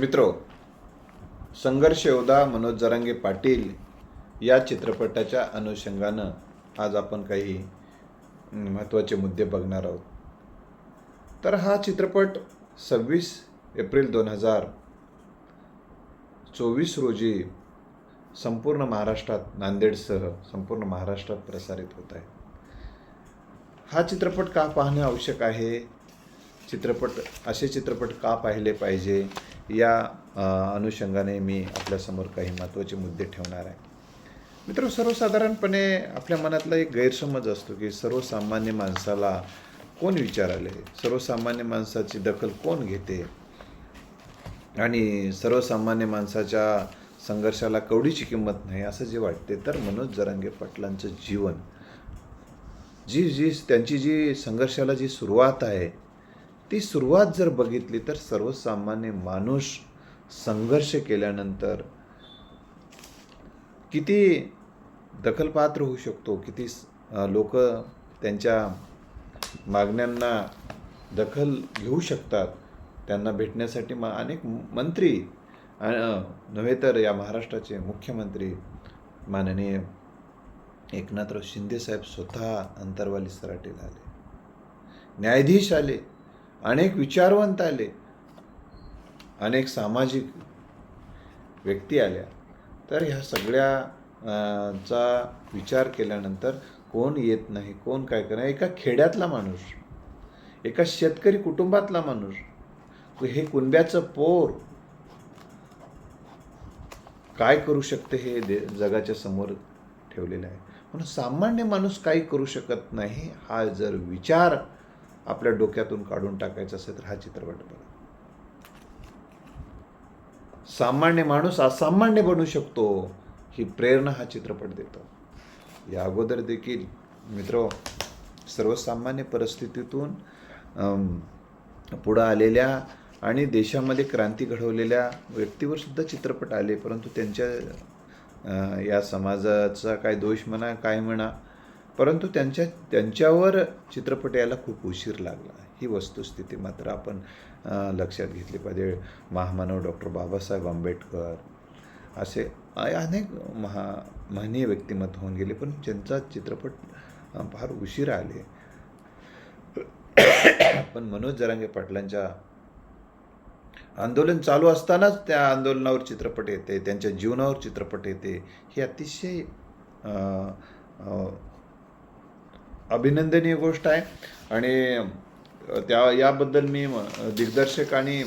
मित्रो संघर्ष योद्धा मनोज जरांगे पाटील या चित्रपटाच्या अनुषंगानं आज आपण काही महत्त्वाचे मुद्दे बघणार आहोत. तर हा चित्रपट सव्वीस एप्रिल दोन हजार चोवीस रोजी संपूर्ण महाराष्ट्रात नांदेडसह संपूर्ण महाराष्ट्रात प्रसारित होत आहे. हा चित्रपट का पाहणे आवश्यक आहे? चित्रपट असे चित्रपट का पाहिले पाहिजे? या अनुषंगाने मी आपल्यासमोर काही महत्त्वाचे मुद्दे ठेवणार आहे. मित्र सर्वसाधारणपणे आपल्या मनातला एक गैरसमज असतो की सर्वसामान्य माणसाला कोण विचाराले? सर्वसामान्य माणसाची दखल कोण घेते? आणि सर्वसामान्य माणसाच्या संघर्षाला कवडीची किंमत नाही असं जे वाटते तर मनोज जरांगे पाटलांचं जीवन जी जी त्यांची जी संघर्षाला जी सुरुवात आहे ती सुरुवात जर बघितली तर सर्वसामान्य माणूस संघर्ष केल्यानंतर किती दखलपात्र होऊ शकतो किती लोक त्यांच्या मागण्यांना दखल घेऊ शकतात त्यांना भेटण्यासाठी मा अनेक मंत्री नव्हे तर या महाराष्ट्राचे मुख्यमंत्री माननीय एकनाथराव शिंदेसाहेब स्वतः अंतरवाली सराटीला आले. न्यायाधीश आले. अनेक विचारवंत आले. अनेक सामाजिक व्यक्ती आल्या. तर ह्या सगळ्या चा विचार केल्यानंतर कोण येत नाही कोण काय करणार एका खेड्यातला माणूस एका शेतकरी कुटुंबातला माणूस. हे कुणब्याचं पोर काय करू शकते हे दे जगाच्या समोर ठेवलेलं आहे. म्हणून सामान्य माणूस काही करू शकत नाही हा जर विचार आपल्या डोक्यातून काढून टाकायचं असेल तर हा चित्रपट बघा. सामान्य माणूस असामान्य बनू शकतो ही प्रेरणा हा चित्रपट देतो. या अगोदर देखील मित्र सर्वसामान्य परिस्थितीतून पुढं आलेल्या आणि देशामध्ये क्रांती घडवलेल्या व्यक्तीवर सुद्धा चित्रपट आले परंतु त्यांच्या या समाजाचा काय दोष म्हणा काय म्हणा परंतु त्यांच्या त्यांच्यावर चित्रपट यायला खूप उशीर लागला. ही वस्तुस्थिती मात्र आपण लक्षात घेतली पाहिजे. महामानव डॉक्टर बाबासाहेब आंबेडकर असे अनेक महा महनीय व्यक्तिमत्व होऊन गेले पण ज्यांचा चित्रपट फार उशीर आले. पण मनोज जरांगे पाटलांच्या आंदोलन चालू असतानाच त्या आंदोलनावर चित्रपट येते त्यांच्या जीवनावर चित्रपट येते ही अतिशय अभिनंदनीय गोष्ट आहे. आणि त्या याबद्दल मी दिग्दर्शक आणि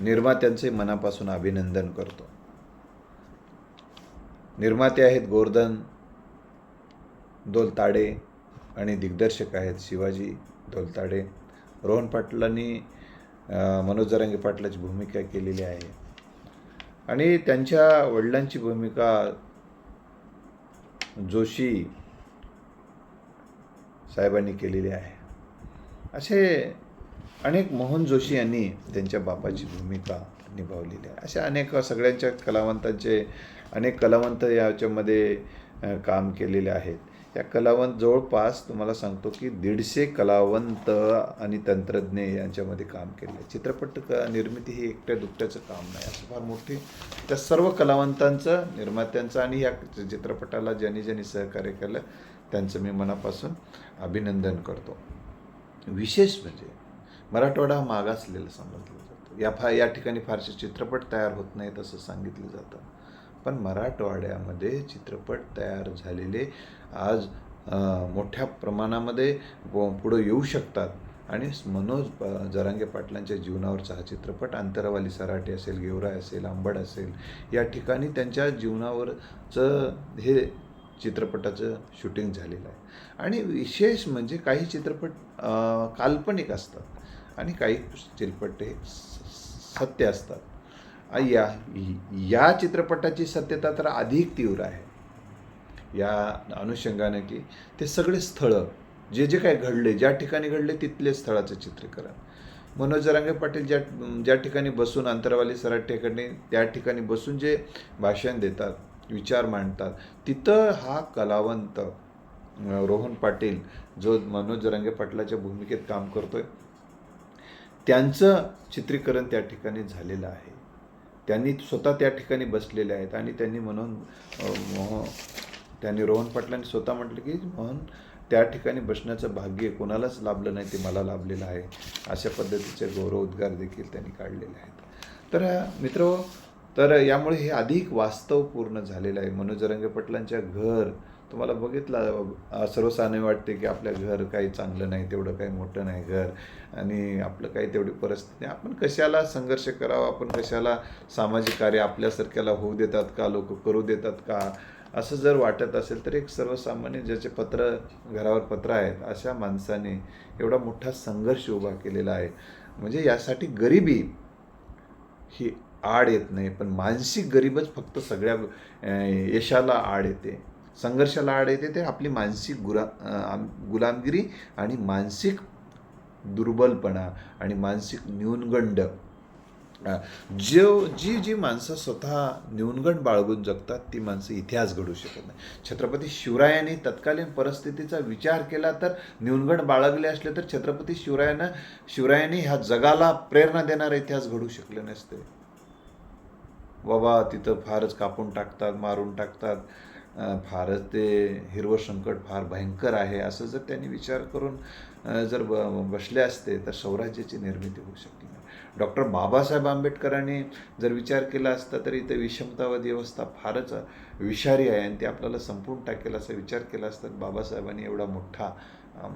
निर्मात्यांचे मनापासून अभिनंदन करतो. निर्माते आहेत गोवर्धन दोलताडे आणि दिग्दर्शक आहेत शिवाजी दोलताडे. रोहन पाटलांनी मनोज जरांगे पाटलाची भूमिका केलेली आहे. आणि त्यांच्या वडिलांची भूमिका जोशी साहेबांनी केलेली आहे. असे अनेक मोहन जोशी यांनी त्यांच्या बापाची भूमिका निभावलेली आहे. अशा अनेक सगळ्यांच्या कलावंतांचे अनेक कलावंत याच्यामध्ये काम केलेले आहेत. या कलावंत जवळपास तुम्हाला सांगतो की दीडशे कलावंत आणि तंत्रज्ञ यांच्यामध्ये काम केले आहे. चित्रपट क निर्मिती ही एकट्या दुकट्याचं काम नाही असं फार मोठी. त्या सर्व कलावंतांचं निर्मात्यांचं आणि या चित्रपटाला ज्यांनी ज्यांनी सहकार्य केलं त्यांचं मी मनापासून अभिनंदन करतो. विशेष म्हणजे मराठवाडा हा मागासलेला समजला जातो. या फा या ठिकाणी फारसे चित्रपट तयार होत नाहीत असं सांगितलं जातं. पण मराठवाड्यामध्ये चित्रपट तयार झालेले आज मोठ्या प्रमाणामध्ये पुढं येऊ शकतात. आणि मनोज जरांगे पाटलांच्या जीवनावरचा हा चित्रपट अंतरावाली सराटे असेल गेवराय असेल आंबड असेल या ठिकाणी त्यांच्या जीवनावरचं हे चित्रपटाचं शूटिंग झालेलं आहे. आणि विशेष म्हणजे काही चित्रपट काल्पनिक असतात आणि काही चित्रपट हे स- सत्य असतात या या चित्रपटाची सत्यता तर अधिक तीव्र आहे. या अनुषंगाने की ते सगळे स्थळं जे जे काय घडले ज्या ठिकाणी घडले तिथले स्थळाचं चित्रीकरण. मनोज जरांगे पाटील ज्या ज्या ठिकाणी बसून अंतरवाली ठिकाणी त्या ठिकाणी बसून जे भाषण देतात विचार मांडतात. तिथं हा कलावंत रोहन पाटील जो मनोज जरांगे पाटलाच्या भूमिकेत काम करतोय त्यांचं चित्रीकरण त्या ठिकाणी झालेलं आहे. त्यांनी स्वतः त्या ठिकाणी बसलेले आहेत आणि त्यांनी म्हणून मोह त्यांनी रोहन पाटलांनी स्वतः म्हटलं की मोहन त्या ठिकाणी बसण्याचं भाग्य कोणालाच लाभलं नाही ते मला लाभलेलं आहे. अशा पद्धतीचे गौरव उद्गार देखील त्यांनी काढलेले आहेत. तर मित्र तर यामुळे हे अधिक वास्तवपूर्ण झालेलं आहे. मनोज पाटलांच्या घर तुम्हाला बघितलं सर्वसाने वाटते की आपल्या घर काही चांगलं नाही तेवढं काही मोठं नाही घर आणि आपलं काही तेवढी परिस्थिती नाही. आपण कशाला संघर्ष करावा? आपण कशाला सामाजिक कार्य आपल्यासारख्याला होऊ देतात का? लोक करू देतात का? असं जर वाटत असेल तर एक सर्वसामान्य ज्याचे पत्र घरावर पत्र आहेत अशा माणसाने एवढा मोठा संघर्ष उभा केलेला आहे. म्हणजे यासाठी गरिबी ही आड येत नाही पण मानसिक गरीबच फक्त सगळ्या यशाला आड येते. संघर्षाला आड येते ते आपली मानसिक गुरा गुलामगिरी आणि मानसिक दुर्बलपणा आणि मानसिक न्यूनगंड. जो जी जी माणसं स्वतः न्यूनगंड बाळगून जगतात ती माणसं इतिहास घडू शकत नाही. छत्रपती शिवरायांनी तत्कालीन परिस्थितीचा विचार केला तर न्यूनगंड बाळगले असले तर छत्रपती शिवरायांना शिवरायांनी ह्या जगाला प्रेरणा देणारा इतिहास घडू शकले नसते. बाबा तिथं फारच कापून टाकतात मारून टाकतात. फारच ते हिरवं संकट फार भयंकर आहे असं जर त्यांनी विचार करून जर ब बसले असते तर स्वराज्याची निर्मिती होऊ शकली नाही. डॉक्टर बाबासाहेब आंबेडकरांनी जर विचार केला असता तर इथं विषमतावादी व्यवस्था फारच विषारी आहे आणि ती आपल्याला संपून टाकेल असा विचार केला असता बाबासाहेबांनी एवढा मोठा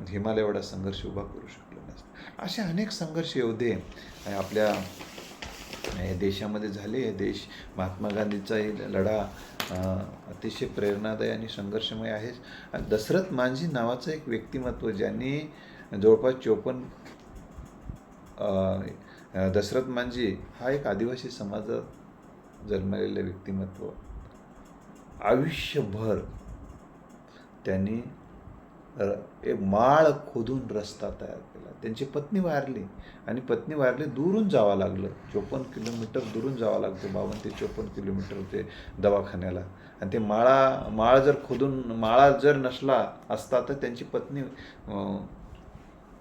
हिमालय एवढा संघर्ष उभा करू शकलो नसता. असे अनेक संघर्ष योद्धे आपल्या हे देशामध्ये झाले हे देश महात्मा गांधीचा लढा अतिशय प्रेरणादायी आणि संघर्षमय आहे. दशरथ मांझी नावाचं एक व्यक्तिमत्व ज्यांनी जवळपास चोपन्न दशरथ मांझी हा एक आदिवासी समाजात जन्मलेलं व्यक्तिमत्व. आयुष्यभर त्यांनी एक माळ खोदून रस्ता तयार त्यांची पत्नी वारली आणि पत्नी वारली दुरून जावं लागलं. चोपन्न किलोमीटर दुरून जावं लागतं बावन्न ते चोपन्न किलोमीटर ते दवाखान्याला. आणि ते माळा माळ जर खोदून माळा जर नसला असता तर त्यांची पत्नी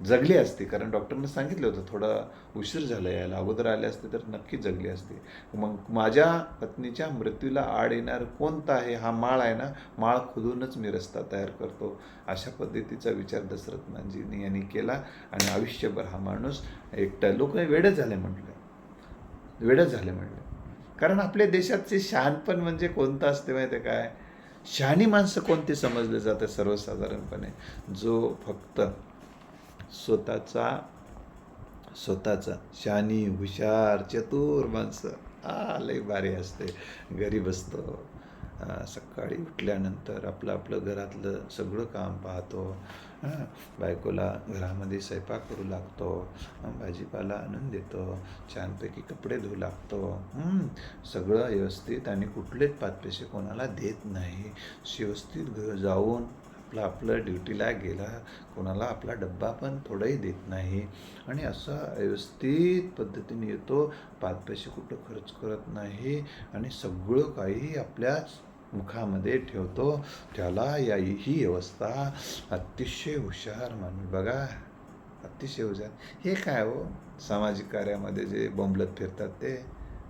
जगली असते. कारण डॉक्टरनं सांगितलं होतं थोडा उशीर झाला यायला अगोदर आले असते तर नक्की जगली असते. मग माझ्या पत्नीच्या मृत्यूला आड येणार कोणता आहे? हा माळ आहे ना माळ खोदूनच मी रस्ता तयार करतो. अशा पद्धतीचा विचार दशरथ यांनी केला आणि आयुष्यभर हा माणूस एकटा लोक वेडच झाले म्हटलं. वेडच झाले म्हटलं. कारण आपल्या देशाचे शहाणपण म्हणजे कोणतं असते माहिती आहे काय? शहाणी माणसं कोणते समजले जाते सर्वसाधारणपणे? जो फक्त स्वतःचा स्वतःचा. शानी हुशार चतुर माणसं. आ लई भारी असते. घरी बसतो सकाळी उठल्यानंतर आपलं आपलं घरातलं सगळं काम पाहतो. बायकोला घरामध्ये स्वयंपाक करू लागतो. भाजीपाला आणून देतो. छानपैकी कपडे धुऊ लागतो. सगळं व्यवस्थित आणि कुठलेच पाच पैसे कोणाला देत नाही. व्यवस्थित घ जाऊन आपलं आपलं ड्युटीला गेला कोणाला आपला डब्बा पण थोडाही देत नाही. आणि असा व्यवस्थित पद्धतीने येतो पाच पैसे कुठं खर्च करत नाही आणि सगळं काही आपल्याच मुखामध्ये ठेवतो. त्याला या ही व्यवस्था अतिशय हुशार माणूस बघा अतिशय हुशार. हे काय हो? सामाजिक कार्यामध्ये जे बोंबलत फिरतात ते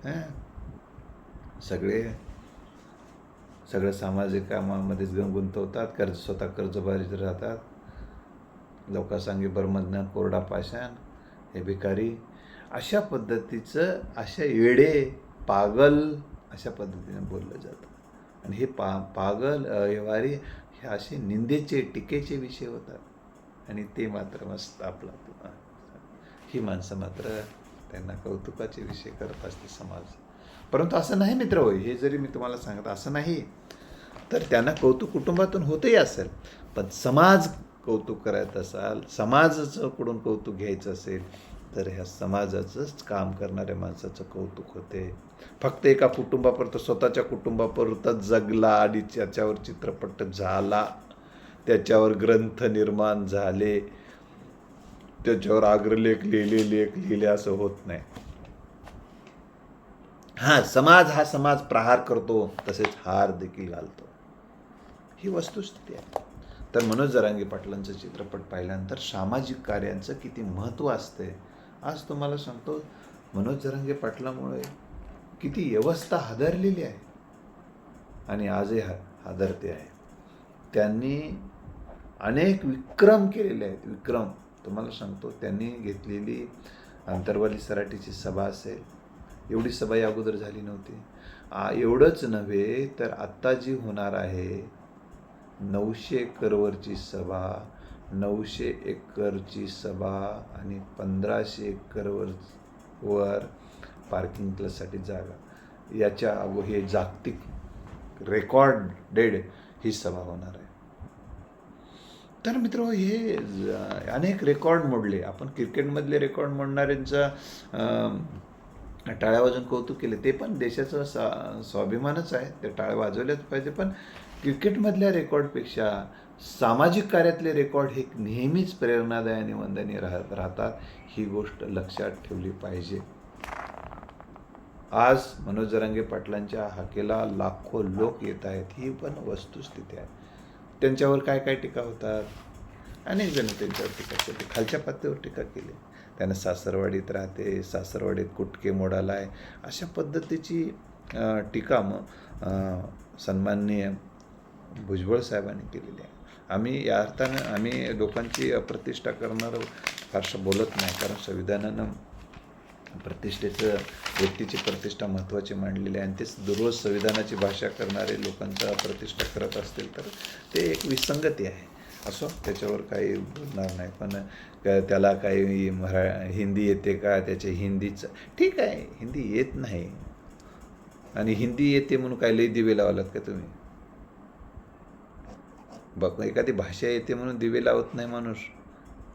हां? सगळे सगळं सामाजिक कामामध्येच गुंतवतात कर्ज स्वतः कर्जबारीत राहतात. लोकांसांगे बरमधनं कोरडा पाषाण हे भिकारी. अशा पद्धतीचं अशा येडे पागल अशा पद्धतीने बोललं जातं. आणि हे पा पागल व्यवहारी हे असे निंदेचे टीकेचे विषय होतात. आणि ते मात्र मस्त आपला आपला. ही माणसं मात्र त्यांना कौतुकाचे विषय करत असते समाज. परंतु असं नाही मित्र होय हे जरी मी तुम्हाला सांगत असं नाही. तर त्यांना कौतुक कुटुंबातून होतही असेल. पण समाज कौतुक करायचं असाल समाजाचंकडून कौतुक घ्यायचं असेल तर ह्या समाजाचंच काम करणाऱ्या माणसाचं कौतुक होते. फक्त एका कुटुंबापुरतं स्वतःच्या कुटुंबापुरतं जगला आणि त्याच्यावर चित्रपट झाला त्याच्यावर ग्रंथ निर्माण झाले त्याच्यावर अग्रलेख लिहिले लेख लिहिले असं होत नाही. हा समाज हा समाज प्रहार करतो तसेच हार देखील घालतो. ही वस्तुस्थिती आहे. तर मनोज जरांगे पाटलांचं चित्रपट पाहिल्यानंतर सामाजिक कार्यांचं किती महत्त्व असते आज तुम्हाला सांगतो मनोज जरांगे पाटलामुळे किती व्यवस्था हादरलेली आहे आणि आजही हा हादरते आहे. त्यांनी अनेक विक्रम केलेले आहेत विक्रम. तुम्हाला सांगतो त्यांनी घेतलेली अंतरवाली सराटीची सभा असेल एवढी सभा या अगोदर झाली नव्हती. एवढंच नव्हे तर आत्ता जी होणार आहे नऊशे एकरवरची सभा नऊशे एकरची सभा आणि पंधराशे एकरवर वर पार्किंग प्लससाठी जागा. याच्या व हे जागतिक रेकॉर्डेड ही सभा होणार आहे. तर मित्र हे अनेक रेकॉर्ड मोडले. आपण क्रिकेटमधले रेकॉर्ड मोडणाऱ्यांचा टाळ्या वाजून कौतुक केले. ते पण देशाचा सा स्वाभिमानच आहे. ते टाळ्या वाजवल्याच पाहिजे. पण क्रिकेटमधल्या रेकॉर्डपेक्षा सामाजिक कार्यातले रेकॉर्ड हे नेहमीच प्रेरणादायी आणि वंदनीय राहत राहतात ही गोष्ट लक्षात ठेवली पाहिजे. आज मनोज जरांगे पाटलांच्या हाकेला लाखो लोक येत आहेत ही पण वस्तुस्थिती आहे. त्यांच्यावर काय काय टीका होतात? अनेक जण त्यांच्यावर टीका केली खालच्या पातळीवर टीका केली. त्यानं सासरवाडीत राहते सासरवाडीत कुटके मोडाला आहे अशा पद्धतीची टीका मग सन्माननीय भुजबळ साहेबांनी केलेली आहे. आम्ही या अर्थानं आम्ही लोकांची प्रतिष्ठा करणारं फारसं बोलत नाही कारण संविधानानं प्रतिष्ठेचं व्यक्तीची प्रतिष्ठा महत्त्वाची मांडलेली आहे. आणि तेच दररोज संविधानाची भाषा करणारे लोकांचा प्रतिष्ठा करत असतील तर ते एक विसंगती आहे. असो त्याच्यावर काही बोलणार नाही. पण त्याला काही मरा हिंदी येते का? त्याचे हिंदीचं ठीक आहे. हिंदी येत नाही. आणि हिंदी येते म्हणून काय लई दिवे लावलात का तुम्ही? बघ एखादी भाषा येते म्हणून दिवे लावत नाही माणूस.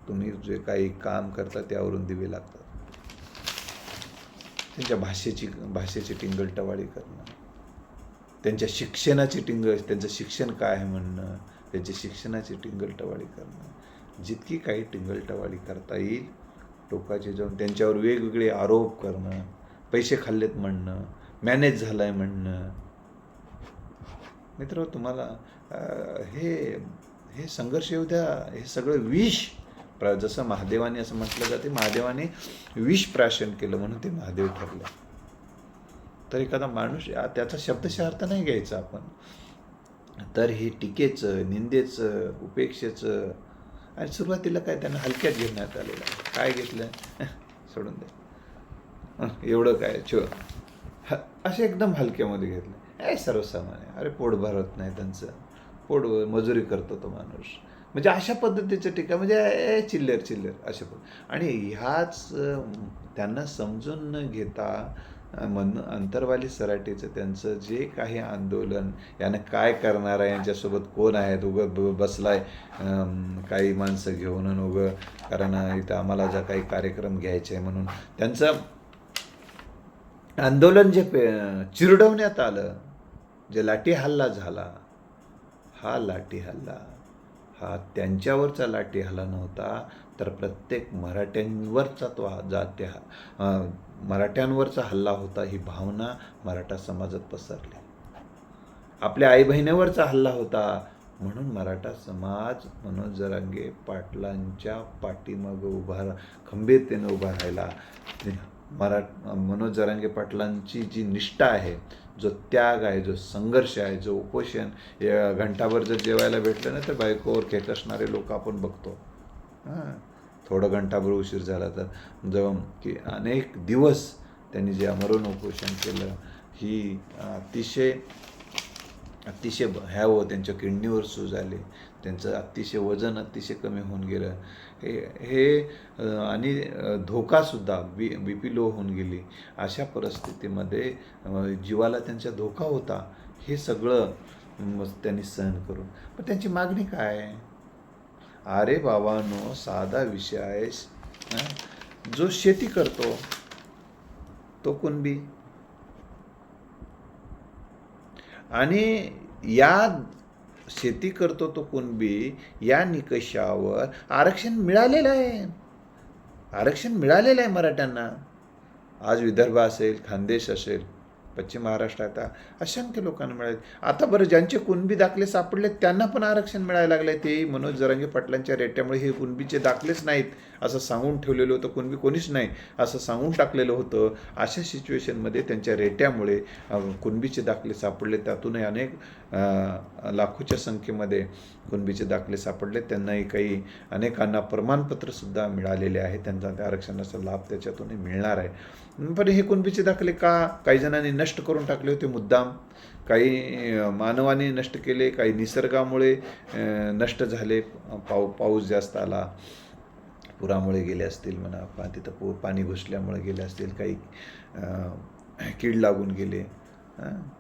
तुम्ही जे काही काम करता त्यावरून दिवे लागतात. त्यांच्या भाषेची भाषेची टिंगलटवाळी करणं. त्यांच्या शिक्षणाची टिंगल त्यांचं शिक्षण काय आहे म्हणणं. त्यांच्या शिक्षणाची टिंगलटवाळी करणं. जितकी काही टिंगलटवाळी करता येईल टोकाचे जाऊन त्यांच्यावर वेगवेगळे आरोप करणं पैसे खाल्लेत म्हणणं मॅनेज झालं आहे म्हणणं. मित्र तुम्हाला हे हे संघर्ष येऊ द्या हे सगळं विष प्र जसं महादेवाने असं म्हटलं जाते महादेवाने विष प्राशन केलं म्हणून ते महादेव ठरले. तर एखादा माणूस त्याचा शब्दशः अर्थ नाही घ्यायचा आपण. तर हे टीकेचं निंदेचं उपेक्षेचं आणि सुरुवातीला काय त्यांना हलक्यात घेण्यात आलेलं आहे. काय घेतलं? सोडून दे. एवढं काय? छो. असे एकदम हलक्यामध्ये घेतलं. ए सर्वसामान्य. अरे पोट भरत नाही त्यांचं. पोट मजुरी करतो तो माणूस. म्हणजे अशा पद्धतीचं टीका म्हणजे ए चिल्लर चिल्लर अशा पद्धत आणि ह्याच त्यांना समजून न घेता मन अंतरवाली सराटीचं त्यांचं जे काही आंदोलन यानं काय करणार आहे यांच्यासोबत कोण आहेत उगं ब बसलाय काही माणसं घेऊन आणि उगं कारण इथं आम्हाला जर काही कार्यक्रम घ्यायचे आहे म्हणून. त्यांचं आंदोलन जे पे- चिरडवण्यात आलं जे लाठी हल्ला झाला हा लाठी हल्ला हा त्यांच्यावरचा लाठी हल्ला नव्हता तर प्रत्येक मराठ्यांवरचा तो जाते हा मराठ्यांवरचा हल्ला होता ही भावना मराठा समाजात पसरली. आपल्या आई बहिणीवरचा हल्ला होता म्हणून मराठा समाज मनोज जरांगे पाटलांच्या पाठीमागं उभा खंबीरतेनं खंबीरतेने उभा राहिला. मरा मनोज जरांगे पाटलांची जी निष्ठा आहे जो त्याग आहे जो संघर्ष आहे जो उपोषण या घंटाभर जर जेवायला भेटलं ना तर बायकोवर खेकसणारे लोक आपण बघतो. हां थोडं घंटाभर उशीर झाला तर. जवळ की अनेक दिवस त्यांनी जे अमरण उपोषण केलं ही अतिशय अतिशय भयावह त्यांच्या किडनीवर सूज आली. त्यांचं अतिशय वजन अतिशय कमी होऊन गेलं. हे हे आणि धोकासुद्धा बी बी पी लो होऊन गेली. अशा परिस्थितीमध्ये जीवाला त्यांचा धोका होता हे सगळं त्यांनी सहन करून. पण त्यांची मागणी काय? अरे बाबानो साधा विषय आहे. जो शेती करतो तो कुणबी आणि या शेती करतो तो कुणबी या निकषावर आरक्षण मिळालेलं आहे. आरक्षण मिळालेलं आहे मराठ्यांना. आज विदर्भ असेल खानदेश असेल पश्चिम महाराष्ट्रात असंख्य लोकांना मिळाले आता बरं ज्यांचे कुणबी दाखले सापडले त्यांना पण आरक्षण मिळायला लागले ते मनोज जरांगे पाटलांच्या रेट्यामुळे हे कुणबीचे दाखलेच नाहीत असं सांगून ठेवलेलं होतं. कुणबी कोणीच नाही असं सांगून टाकलेलं होतं. अशा सिच्युएशनमध्ये त्यांच्या रेट्यामुळे कुणबीचे दाखले सापडले त्यातूनही अनेक लाखोच्या संख्येमध्ये कुणबीचे दाखले सापडले त्यांनाही काही अनेकांना प्रमाणपत्रसुद्धा मिळालेले आहे. त्यांचा त्या आरक्षणाचा लाभ त्याच्यातूनही मिळणार आहे. पण हे कुणबीचे दाखले का? काही जणांनी नष्ट करून टाकले होते मुद्दाम. काही मानवाने नष्ट केले काही निसर्गामुळे नष्ट झाले. पाऊ पाऊस जास्त आला. पुरामुळे गेले असतील म्हणा पा तिथं पू पाणी घुसल्यामुळे गेले असतील. काही कीड लागून गेले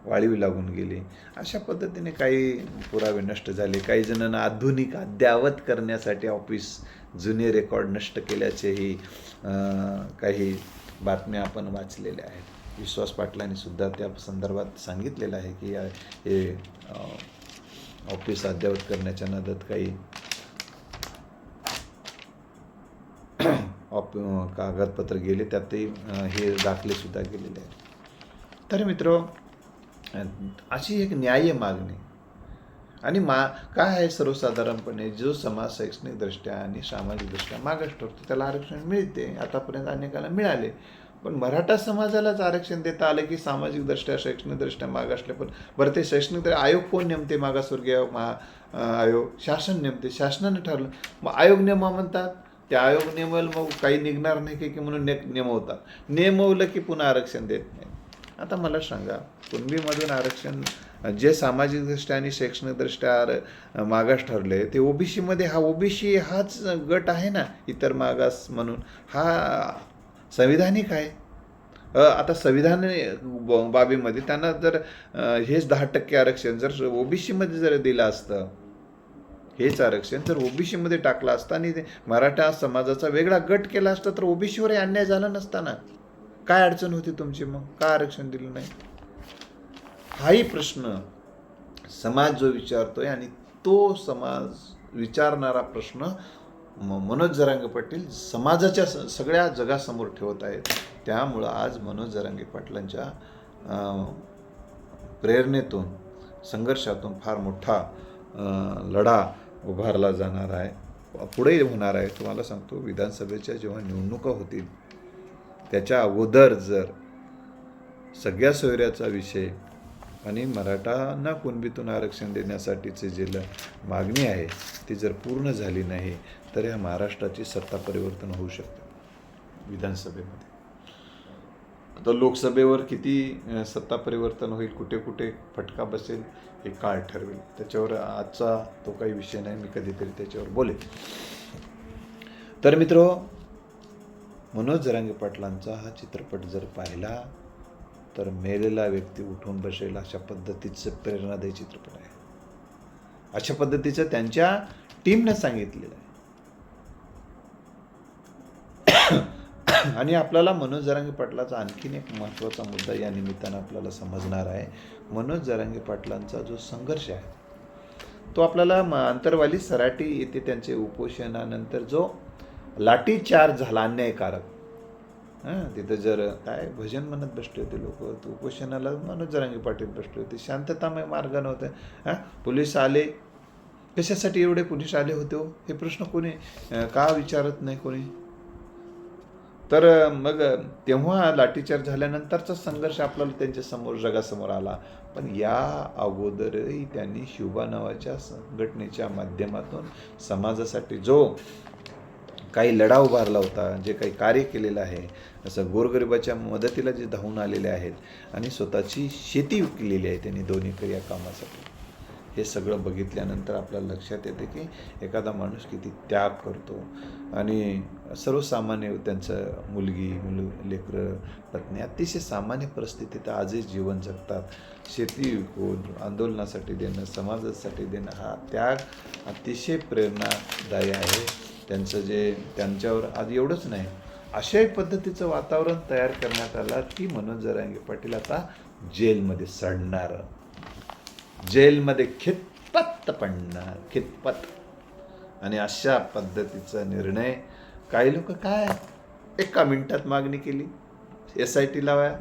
वाळीव लागून गेले. अशा पद्धतीने काही पुरावे नष्ट झाले. काही जणांना आधुनिक अद्यावत करण्यासाठी ऑफिस जुने रेकॉर्ड नष्ट केल्याचेही काही बातम्या आपण वाचलेल्या आहेत. विश्वास पाटलांनी सुद्धा त्या संदर्भात सांगितलेलं आहे की हे ऑफिस अद्यावत करण्याच्या नादात काही ऑप कागदपत्र गेले त्यातही हे दाखले सुद्धा गेलेले आहेत. तर मित्र अशी एक न्याय्य मागणी आणि मा काय आहे सर्वसाधारणपणे? जो समाज शैक्षणिकदृष्ट्या आणि सामाजिकदृष्ट्या मागास ठरतो त्याला आरक्षण मिळते. आतापर्यंत अनेकाला मिळाले. पण मराठा समाजालाच आरक्षण देता आलं की सामाजिकदृष्ट्या शैक्षणिकदृष्ट्या मागासले पण बरं ते शैक्षणिक आयोग कोण नेमते? मागासवर्गीय मा आयोग शासन नेमते. शासनाने ठरलं. मग आयोग नेमा म्हणतात. ते आयोग नेमल मग काही निघणार नाही की की म्हणून ने नेमवतात. नेमवलं की पुन्हा आरक्षण देत नाही आता मला सांगा कुणबीमधून आरक्षण जे सामाजिकदृष्ट्या आणि शैक्षणिकदृष्ट्या आर मागास ठरले ते ओबीसीमध्ये हा ओबीसी हाच गट आहे ना इतर मागास म्हणून हा संविधानिक आहे. आता संविधान ब- बाबीमध्ये त्यांना जर हेच दहा टक्के आरक्षण जर ओबीसीमध्ये जर दिलं असतं हेच आरक्षण जर ओबीसीमध्ये टाकलं असतं आणि ते मराठा समाजाचा वेगळा गट केला असता तर ओबीसीवरही अन्याय झाला नसताना काय अडचण होती तुमची मग? का आरक्षण दिलं नाही? हाही प्रश्न समाज जो विचारतो आहे आणि तो समाज विचारणारा प्रश्न म- मनोज जरांगे पाटील समाजाच्या स- सगळ्या जगासमोर ठेवत आहेत. त्यामुळं आज मनोज जरांगे पाटलांच्या प्रेरणेतून संघर्षातून फार मोठा लढा उभारला जाणार आहे. पुढे होणार आहे. तुम्हाला सांगतो विधानसभेच्या जेव्हा निवडणुका होतील त्याच्या अगोदर जर सगळ्या सोयऱ्याचा विषय आणि मराठांना कुणबीतून आरक्षण देण्यासाठीचे जे ल मागणी आहे ती जर पूर्ण झाली नाही तर या महाराष्ट्राची सत्ता परिवर्तन होऊ शकते विधानसभेमध्ये. आता लोकसभेवर किती सत्ता परिवर्तन होईल कुठे कुठे फटका बसेल हे काळ ठरवेल. त्याच्यावर आजचा तो काही विषय नाही मी कधीतरी त्याच्यावर बोलेन. तर मित्र मनोज जरांगे पाटलांचा हा चित्रपट जर पाहिला तर मेलेला व्यक्ती उठून बसेल अशा पद्धतीचं प्रेरणादायी चित्रपट आहे. अशा पद्धतीचं त्यांच्या टीमनं सांगितलेलं आहे. आणि आपल्याला मनोज जरांगे पाटलाचा आणखीन एक महत्त्वाचा मुद्दा या निमित्तानं आपल्याला समजणार आहे. मनोज जरांगे पाटलांचा जो संघर्ष आहे तो आपल्याला म- आंतरवाली सराटी येथे त्यांचे उपोषणानंतर जो लाठीचार झाला अन्यायकारक हां तिथं जर काय भजन म्हणत बसले होते लोक उपोषणाला मनोज जरांगे पाटील बसले होते शांततामय मार्ग नव्हते. हां पोलीस आले. कशासाठी एवढे पोलीस आले होते हो? हे प्रश्न कोणी का विचारत नाही कोणी? तर मग तेव्हा लाठीचार्ज झाल्यानंतरचा संघर्ष आपल्याला त्यांच्यासमोर जगासमोर आला. पण या अगोदरही त्यांनी शिवबा नावाच्या संघटनेच्या माध्यमातून समाजासाठी जो काही लढा उभारला होता जे काही कार्य केलेलं आहे असं गोरगरिबाच्या मदतीला जे धावून आलेले आहेत आणि स्वतःची शेती विकलेली आहे त्यांनी दोन्ही एकर या कामासाठी. हे सगळं बघितल्यानंतर आपल्याला लक्षात येते की एखादा माणूस किती त्याग करतो. आणि सर्वसामान्य त्यांचं मुलगी मुल लेकरं पत्नी अतिशय सामान्य परिस्थितीत आजही जीवन जगतात. शेती विकून आंदोलनासाठी देणं समाजासाठी देणं हा त्याग अतिशय प्रेरणादायी आहे. त्यांचं जे त्यांच्यावर आज एवढंच नाही अशा एक पद्धतीचं वातावरण तयार करण्यात आलं की मनोज जरांगे पाटील आता जेलमध्ये सडणार. जेलमध्ये खितपत पडणार खितपत. आणि अशा पद्धतीचा निर्णय काही लोक काय एका मिनिटात मागणी केली एस आय टी लावाया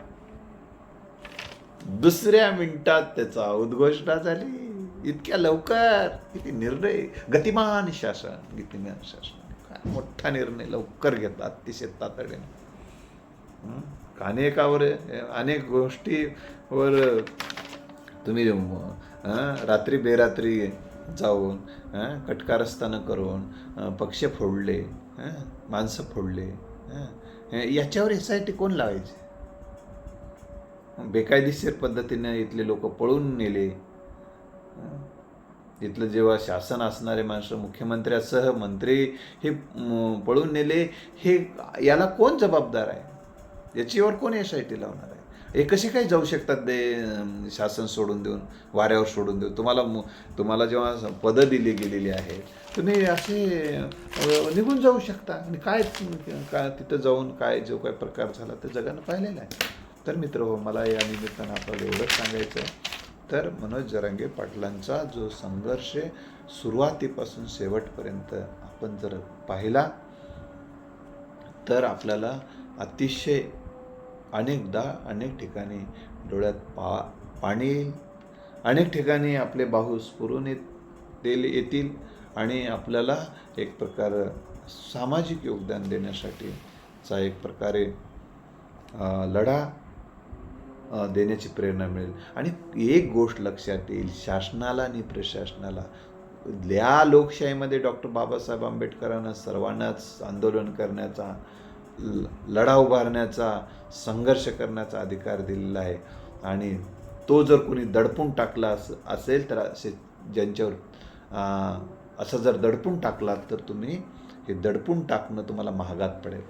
दुसऱ्या मिनिटात त्याचा उद्घोषणा झाली. इतक्या लवकर किती निर्णय गतिमान शासन गतिमान शासन. काय मोठा निर्णय लवकर घेतात अतिशय तातडीने. अनेकावर अनेक गोष्टीवर तुम्ही हं, रात्री बेरात्री जाऊन हं, कटकारस्थानं करून पक्ष फोडले हं, माणसं फोडले हं, याच्यावर एस आय टी कोण लावायचे? बेकायदेशीर पद्धतीने इथले लोक पळून नेले. तिथलं इथलं जेव्हा शासन असणारे माणसं मुख्यमंत्र्यासह मंत्री हे पळून नेले हे याला कोण जबाबदार आहे? याच्यावर कोण एस आय टी लावणार आहे? हे कसे काय जाऊ शकतात ते शासन सोडून देऊन वाऱ्यावर सोडून देऊन? तुम्हाला मु- तुम्हाला जेव्हा पदं दिली गेलेली आहेत तुम्ही असे निघून जाऊ शकता. आणि काय का तिथं जाऊन काय जो काय प्रकार झाला ते जगानं पाहिलेला आहे. तर मित्र हो मला या निमित्तानं आपल्याला एवढंच सांगायचं आहे. तर मनोज जरांगे पाटलांचा जो संघर्ष आहे, सुरुवातीपासून शेवटपर्यंत आपण जर पाहिला तर आपल्याला अतिशय अनेकदा अनेक ठिकाणी डोळ्यात पा पाणी येईल. अनेक ठिकाणी आपले बाहू स्फुरून येतील येतील आणि आपल्याला एक प्रकार सामाजिक योगदान देण्यासाठीचा एक प्रकारे लढा देण्याची प्रेरणा मिळेल. आणि एक गोष्ट लक्षात येईल शासनाला आणि प्रशासनाला या लोकशाहीमध्ये डॉक्टर बाबासाहेब आंबेडकरांना सर्वांनाच आंदोलन करण्याचा ल- लढा उभारण्याचा संघर्ष करण्याचा अधिकार दिलेला आहे. आणि तो जर कोणी दडपून टाकला अस असेल तर असे ज्यांच्यावर असं जर दडपून टाकलात तर तुम्ही हे दडपून टाकणं तुम्हाला महागात पडेल.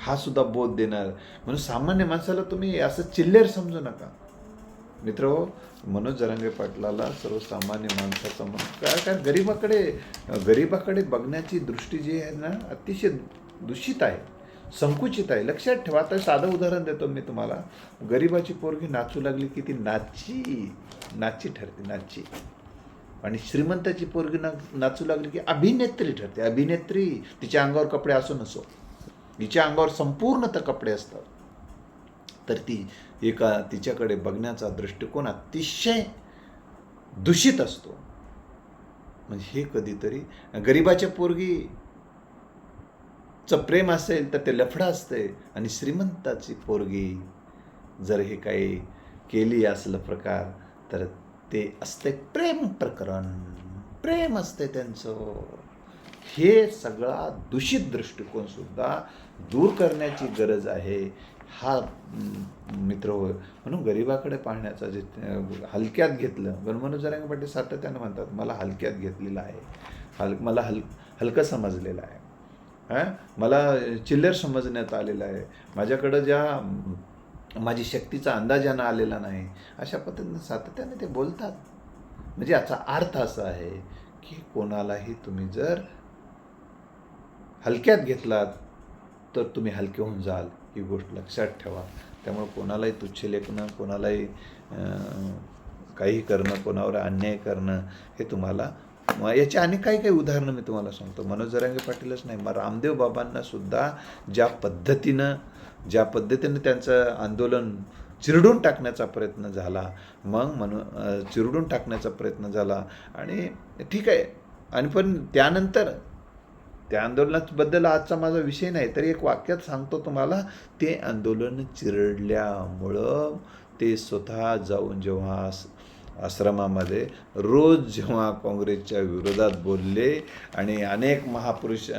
हा सुद्धा बोध देणार. म्हणून सामान्य माणसाला तुम्ही असं चिल्लेर समजू नका. मित्र हो मनोज जरांगे पाटलाला सर्वसामान्य माणसाचं मन काय कारण गरिबाकडे गरिबाकडे बघण्याची दृष्टी जी आहे ना अतिशय दूषित आहे संकुचित आहे. लक्षात ठेवा आता साधं उदाहरण देतो मी तुम्हाला. गरिबाची पोरगी नाचू लागली की ती नाची नाची ठरते नाची. आणि श्रीमंताची पोरगी ना नाचू लागली की अभिनेत्री ठरते. अभिनेत्री तिच्या अंगावर कपडे असो नसो. हिच्या अंगावर संपूर्ण तर कपडे असतात. तर ती एका तिच्याकडे बघण्याचा दृष्टिकोन अतिशय दूषित असतो. म्हणजे हे कधीतरी गरिबाच्या पोरगी चं प्रेम असेल तर ते लफडं असते आणि श्रीमंताची पोरगी जर हे काही केली असलं प्रकार तर ते असते प्रेम प्रकरण. प्रेम असते त्यांचं. हे सगळा दूषित दृष्टिकोनसुद्धा दूर करण्याची गरज आहे. हा मित्र होय म्हणून गरिबाकडे पाहण्याचा जे हलक्यात घेतलं गणमनोज पाटील सातत्यानं म्हणतात मला हलक्यात घेतलेलं आहे. हल मला हल हलकं समजलेलं आहे. हां मला चिल्लर समजण्यात आलेलं आहे. माझ्याकडं ज्या माझी शक्तीचा अंदाजानं आलेला नाही अशा पद्धतीने सातत्याने ते बोलतात. म्हणजे याचा अर्थ असा आहे की कोणालाही तुम्ही जर हलक्यात घेतलात तर तुम्ही हलके होऊन जाल. ही गोष्ट लक्षात ठेवा. त्यामुळे कोणालाही तुच्छ लेखणं कोणालाही काही करणं कोणावर अन्याय करणं हे तुम्हाला याची आणि काही काही उदाहरणं मी तुम्हाला सांगतो. मनोज जरांगे पाटीलच नाही मग रामदेव बाबांना सुद्धा ज्या पद्धतीनं ज्या पद्धतीनं त्यांचं आंदोलन चिरडून टाकण्याचा प्रयत्न झाला मग म्हणून चिरडून टाकण्याचा प्रयत्न झाला आणि ठीक आहे. आणि पण त्यानंतर त्या आंदोलनाबद्दल आजचा माझा विषय नाही तरी एक वाक्यात सांगतो तुम्हाला ते आंदोलन चिरडल्यामुळं ते स्वतः जाऊन जेव्हा आश्रमामध्ये रोज जेव्हा काँग्रेसच्या विरोधात बोलले आणि अनेक महापुरुष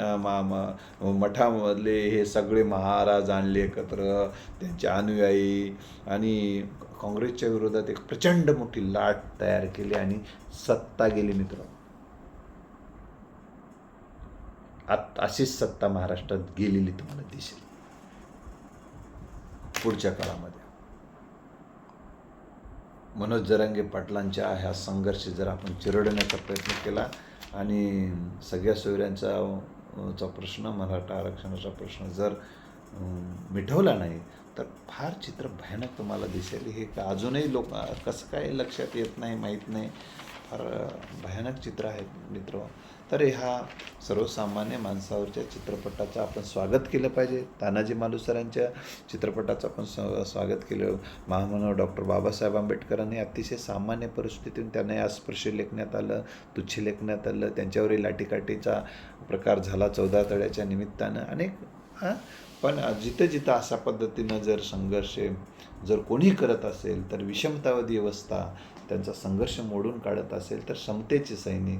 मठामधले हे सगळे महाराज आणले एकत्र त्यांचे अनुयायी आणि काँग्रेसच्या विरोधात एक प्रचंड मोठी लाट तयार केली आणि सत्ता गेली मित्र आत अशीच सत्ता महाराष्ट्रात गेलेली तुम्हाला दिसेल. पुढच्या काळामध्ये. मनोज जरांगे पाटलांच्या ह्या संघर्ष जर आपण चिरडण्याचा प्रयत्न केला आणि सगळ्या सोयऱ्यांचा चा प्रश्न मराठा आरक्षणाचा प्रश्न जर मिठवला मिटवला नाही तर फार चित्र भयानक तुम्हाला दिसेल. हे का अजूनही लोक कसं काय लक्षात येत नाही माहीत नाही. फार भयानक चित्र आहे मित्र. तर ह्या सर्वसामान्य माणसावरच्या चित्रपटाचं आपण स्वागत केलं पाहिजे. तानाजी मालुसरांच्या चित्रपटाचं आपण स्व स्वागत केलं. महामानव डॉक्टर बाबासाहेब आंबेडकरांनी अतिशय सामान्य परिस्थितीतून त्यांना अस्पृश्य लेखण्यात आलं तुच्छ लेखण्यात आलं. त्यांच्यावरील लाठीकाठीचा प्रकार झाला चौदा तळ्याच्या निमित्तानं. अनेक हां? पण जिथं जिथं अशा पद्धतीनं जर संघर्ष जर कोणी करत असेल तर विषमतावादी अवस्था त्यांचा संघर्ष मोडून काढत असेल तर समतेचे सैनिक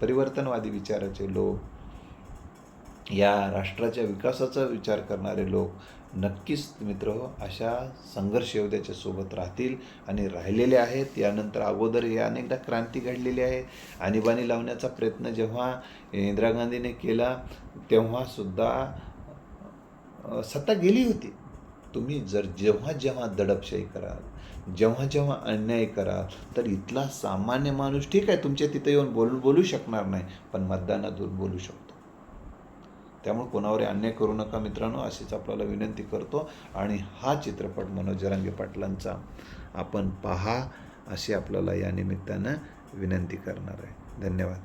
परिवर्तनवादी विचाराचे लोक या राष्ट्राच्या विकासाचा विचार करणारे लोक नक्कीच मित्र अशा संघर्ष योद्ध्याच्या सोबत राहतील आणि राहिलेले आहेत. यानंतर अगोदर हे अनेकदा क्रांती घडलेली आहे. आणीबाणी लावण्याचा प्रयत्न जेव्हा इंदिरा गांधीने केला तेव्हासुद्धा सत्ता गेली होती. तुम्ही जर जेव्हा जेव्हा दडपशाही कराल जेव्हा जेव्हा अन्याय कराल तर इथला सामान्य माणूस ठीक आहे तुमच्या तिथे येऊन बोलून बोलू शकणार नाही पण मतदानातून बोलू शकतो. त्यामुळे कोणावर अन्याय करू नका मित्रांनो अशीच आपल्याला विनंती करतो. आणि हा चित्रपट मनोज जरांगे पाटलांचा आपण पहा अशी आपल्याला या निमित्तानं विनंती करणार आहे. धन्यवाद.